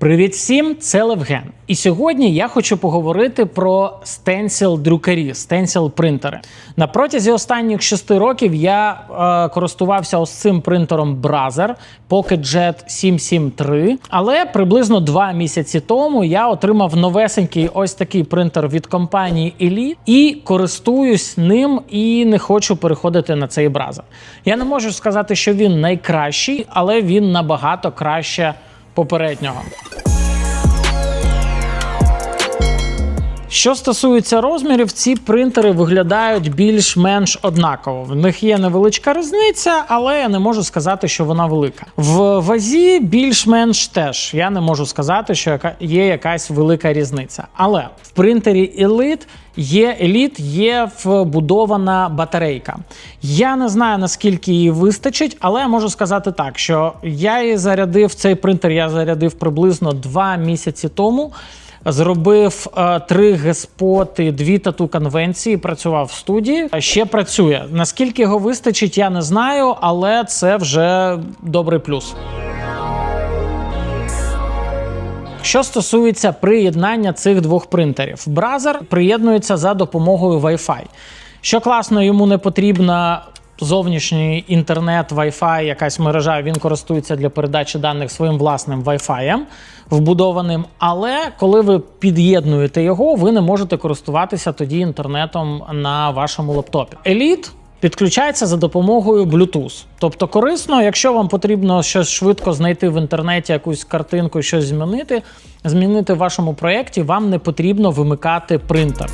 Привіт всім, це Левген. І сьогодні я хочу поговорити про стенсіл друкарі, стенсіл принтери. На протязі останніх шести років я е, користувався ось цим принтером Brazer Pocket Jet 773. Але приблизно два місяці тому я отримав новесенький ось такий принтер від компанії Elite і користуюсь ним і не хочу переходити на цей Brazer. Я не можу сказати, що він найкращий, але він набагато краще попереднього. Що стосується розмірів, ці принтери виглядають більш-менш однаково. В них є невеличка різниця, але я не можу сказати, що вона велика. В вазі більш-менш теж я не можу сказати, що є якась велика різниця. Але в принтері Elite Є еліт, є вбудована батарейка. Я не знаю наскільки її вистачить, але я можу сказати так, що я її зарядив цей принтер. Я зарядив приблизно два місяці тому. Зробив е, три геспоти, дві тату конвенції. Працював в студії. Ще працює. Наскільки його вистачить, я не знаю, але це вже добрий плюс. Що стосується приєднання цих двох принтерів, Brazer приєднується за допомогою Wi-Fi. Що класно, йому не потрібна зовнішній інтернет, Wi-Fi, якась мережа. Він користується для передачі даних своїм власним Wi-Fi вбудованим. Але коли ви під'єднуєте його, ви не можете користуватися тоді інтернетом на вашому лаптопі. Elite Підключається за допомогою Bluetooth. Тобто корисно, якщо вам потрібно щось швидко знайти в інтернеті, якусь картинку, щось змінити, змінити в вашому проєкті, вам не потрібно вимикати принтер.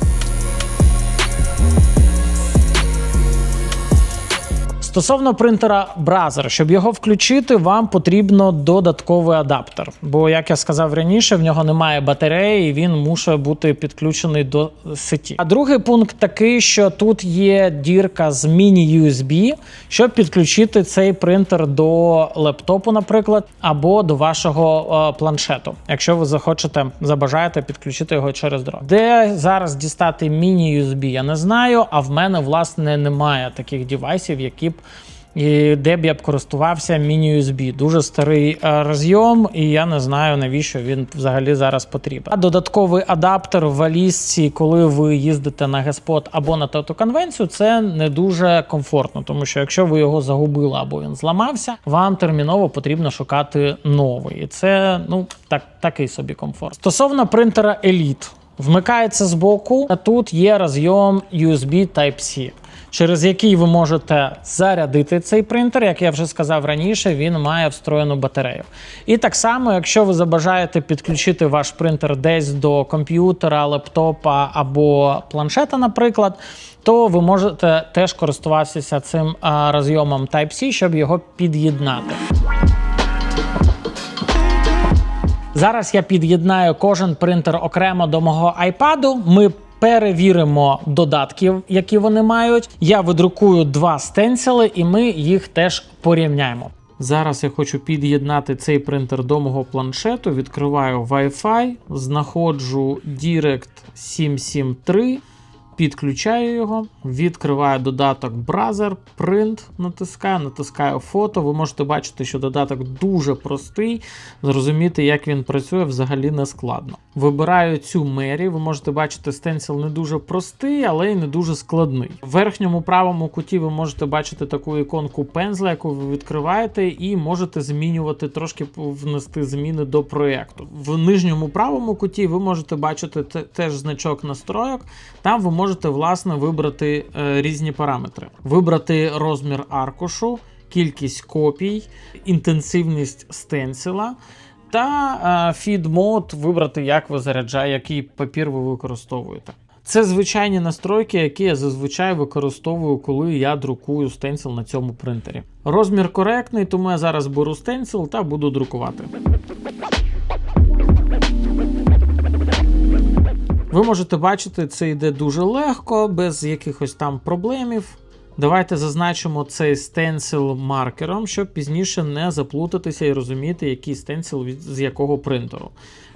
Стосовно принтера Brazer, щоб його включити, вам потрібно додатковий адаптер. Бо, як я сказав раніше, в нього немає батареї, і він мусить бути підключений до сеті. А другий пункт такий, що тут є дірка з міні-USB, щоб підключити цей принтер до лептопу, наприклад, або до вашого е, планшету, якщо ви захочете, забажаєте підключити його через дрон. Де зараз дістати міні-USB, я не знаю. А в мене власне немає таких девайсів, які б і де б я б користувався міні-USB. Дуже старий е, розйом, і я не знаю, навіщо він взагалі зараз потрібен. А додатковий адаптер в валізці, коли ви їздите на Геспот або на тату конвенцію, це не дуже комфортно, тому що якщо ви його загубили або він зламався, вам терміново потрібно шукати новий. І це ну так такий собі комфорт. Стосовно принтера Elite. Вмикається збоку, а тут є розйом USB Type-C, через який ви можете зарядити цей принтер. Як я вже сказав раніше, він має встроєну батарею. І так само, якщо ви забажаєте підключити ваш принтер десь до комп'ютера, лептопа або планшета, наприклад, то ви можете теж користуватися цим розйомом Type-C, щоб його під'єднати. Зараз я під'єднаю кожен принтер окремо до мого iPad. Ми перевіримо додатків, які вони мають. Я видрукую два стенсили, і ми їх теж порівняємо. Зараз я хочу під'єднати цей принтер до мого планшету. Відкриваю Wi-Fi, знаходжу Direct 773. Підключаю його, відкриваю додаток Brazer, Print, натискаю, натискаю фото. Ви можете бачити, що додаток дуже простий. Зрозуміти, як він працює, взагалі не складно. Вибираю цю мері. Ви можете бачити, стенсил не дуже простий, але й не дуже складний. В верхньому правому куті ви можете бачити таку іконку пензля, яку ви відкриваєте, і можете змінювати трошки внести зміни до проєкту. В нижньому правому куті ви можете бачити теж значок настройок. Там ви можете власне вибрати е, різні параметри, вибрати розмір аркушу, кількість копій, інтенсивність стенсила. Та фід мод вибрати, як ви заряджаєте, який папір ви використовуєте. Це звичайні настройки, які я зазвичай використовую, коли я друкую стенсил на цьому принтері. Розмір коректний, тому я зараз беру стенсил та буду друкувати. Ви можете бачити, це йде дуже легко, без якихось там проблемів. Давайте зазначимо цей стенсил маркером, щоб пізніше не заплутатися і розуміти, який стенсил від з якого принтеру.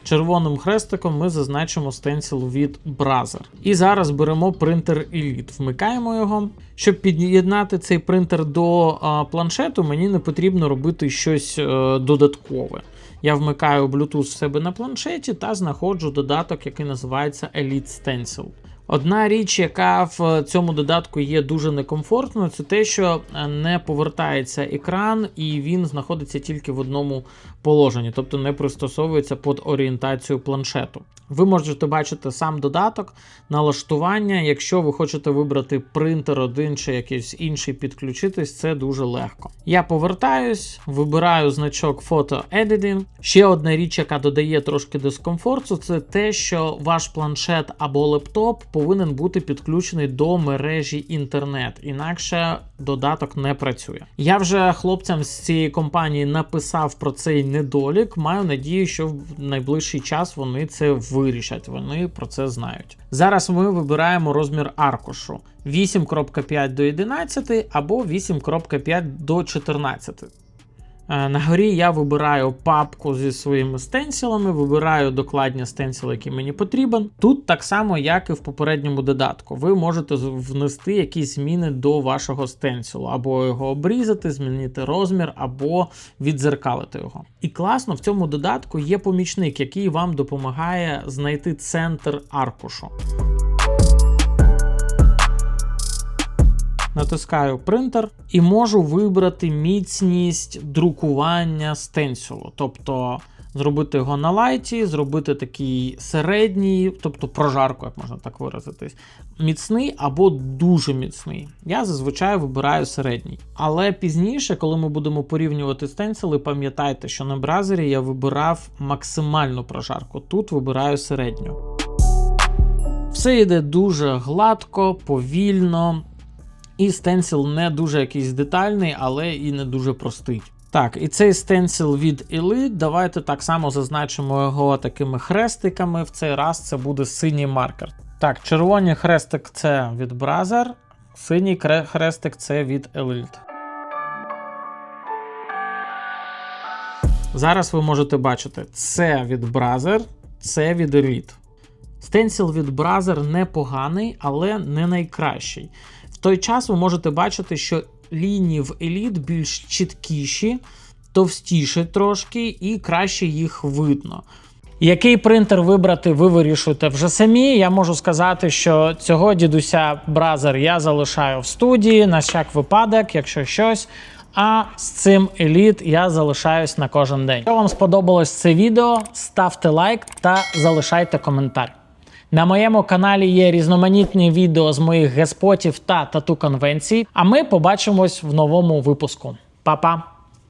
Червоним хрестиком ми зазначимо стенсил від Brazer. І зараз беремо принтер Elite, вмикаємо його. Щоб під'єднати цей принтер до а, планшету, мені не потрібно робити щось е, додаткове. Я вмикаю Bluetooth в себе на планшеті та знаходжу додаток, який називається Elite Stencil. Одна річ, яка в цьому додатку є дуже некомфортною, це те, що е, не повертається екран, і він знаходиться тільки в одному положенні, тобто не пристосовується під орієнтацію планшету. Ви можете бачити сам додаток, налаштування. Якщо ви хочете вибрати принтер один чи якийсь інший підключитись, це дуже легко. Я повертаюсь, вибираю значок Photo Editing. Ще одна річ, яка додає трошки дискомфорту, це те, що ваш планшет або лептоп повинен бути підключений до мережі інтернет, інакше додаток не працює. Я вже хлопцям з цієї компанії написав про цей недолік. Маю надію, що в найближчий час вони це вирішать. Вони про це знають. Зараз ми вибираємо розмір аркушу 8.5 до 11 або 8.5 до 14. Е, На горі я вибираю папку зі своїми стенсілами, вибираю докладні стенсіли, які мені потрібен. Тут так само, як і в попередньому додатку. Ви можете внести якісь зміни до вашого стенсілу, або його обрізати, змінити розмір, або відзеркалити його. І класно, в цьому додатку є помічник, який вам допомагає знайти центр аркушу. Натискаю принтер і можу вибрати міцність друкування стенсілу. Тобто зробити його на лайті, зробити такий середній, тобто прожарку, як можна так виразитись, міцний або дуже міцний. Я зазвичай вибираю середній. Але пізніше, коли ми будемо порівнювати стенсили, пам'ятайте, що на бразері я вибирав максимальну прожарку. Тут вибираю середню. Все йде дуже гладко, повільно. І стенсіл не дуже якийсь детальний, але і не дуже простий. Так, і цей стенсіл від Elite, давайте так само зазначимо його такими хрестиками. В цей раз це буде синій маркер. Так, червоний хрестик це від Brazzer, синій хрестик це від Elite. Зараз ви можете бачити, це від Brazzer, це від Elite. Стенсіл від Brazzer непоганий, але не найкращий. В той час ви можете бачити, що лінії в Elite більш чіткіші, товстіші трошки і краще їх видно. Який принтер вибрати, ви вирішуєте вже самі. Я можу сказати, що цього дідуся Brazzer я залишаю в студії на всяк випадок, якщо щось. А з цим Elite я залишаюсь на кожен день. Якщо вам сподобалось це відео, ставте лайк та залишайте коментар. На моєму каналі є різноманітні відео з моїх геспотів та тату конвенцій. А ми побачимось в новому випуску. Па-па!